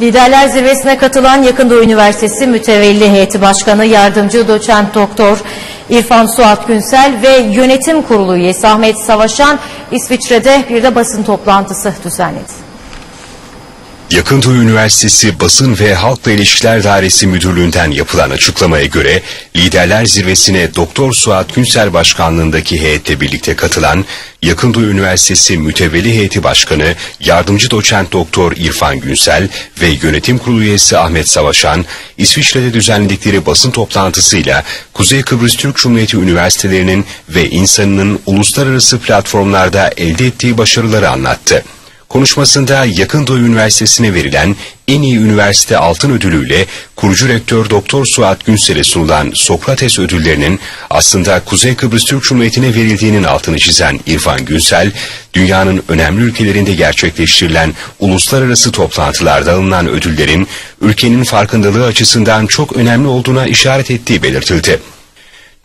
Liderler Zirvesi'ne katılan Yakın Doğu Üniversitesi Mütevelli Heyeti Başkanı Yardımcı Doçent Doktor İrfan Suat Günsel ve Yönetim Kurulu üyesi Ahmet Savaşan İsviçre'de bir de basın toplantısı düzenledi. Yakın Doğu Üniversitesi Basın ve Halkla İlişkiler Dairesi Müdürlüğü'nden yapılan açıklamaya göre Liderler Zirvesi'ne Doktor Suat Günsel Başkanlığındaki heyetle birlikte katılan Yakın Doğu Üniversitesi Mütevelli Heyeti Başkanı Yardımcı Doçent Doktor İrfan Günsel ve Yönetim Kurulu üyesi Ahmet Savaşan İsviçre'de düzenledikleri basın toplantısıyla Kuzey Kıbrıs Türk Cumhuriyeti Üniversitelerinin ve insanının uluslararası platformlarda elde ettiği başarıları anlattı. Konuşmasında Yakın Doğu Üniversitesi'ne verilen en iyi üniversite altın ödülüyle kurucu rektör Doktor Suat Günsel'e sunulan Sokrates ödüllerinin aslında Kuzey Kıbrıs Türk Cumhuriyeti'ne verildiğinin altını çizen İrfan Günsel, dünyanın önemli ülkelerinde gerçekleştirilen uluslararası toplantılarda alınan ödüllerin ülkenin farkındalığı açısından çok önemli olduğuna işaret ettiği belirtildi.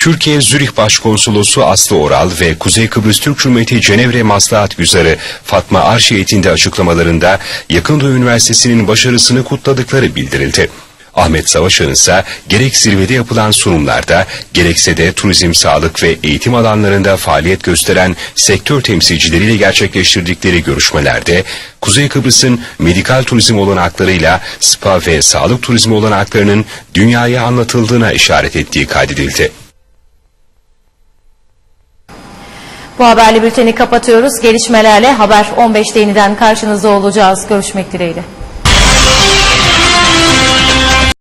Türkiye Zürih Başkonsolosu Aslı Oral ve Kuzey Kıbrıs Türk Cumhuriyeti Cenevre Maslahat Güzarı Fatma Arşehit'in de açıklamalarında Yakın Doğu Üniversitesi'nin başarısını kutladıkları bildirildi. Ahmet Savaşan ise gerek zirvede yapılan sunumlarda gerekse de turizm, sağlık ve eğitim alanlarında faaliyet gösteren sektör temsilcileriyle gerçekleştirdikleri görüşmelerde Kuzey Kıbrıs'ın medikal turizm olanaklarıyla spa ve sağlık turizmi olanaklarının dünyaya anlatıldığına işaret ettiği kaydedildi. Bu haberli bülteni kapatıyoruz. Gelişmelerle Haber 15'te yeniden karşınızda olacağız. Görüşmek dileğiyle.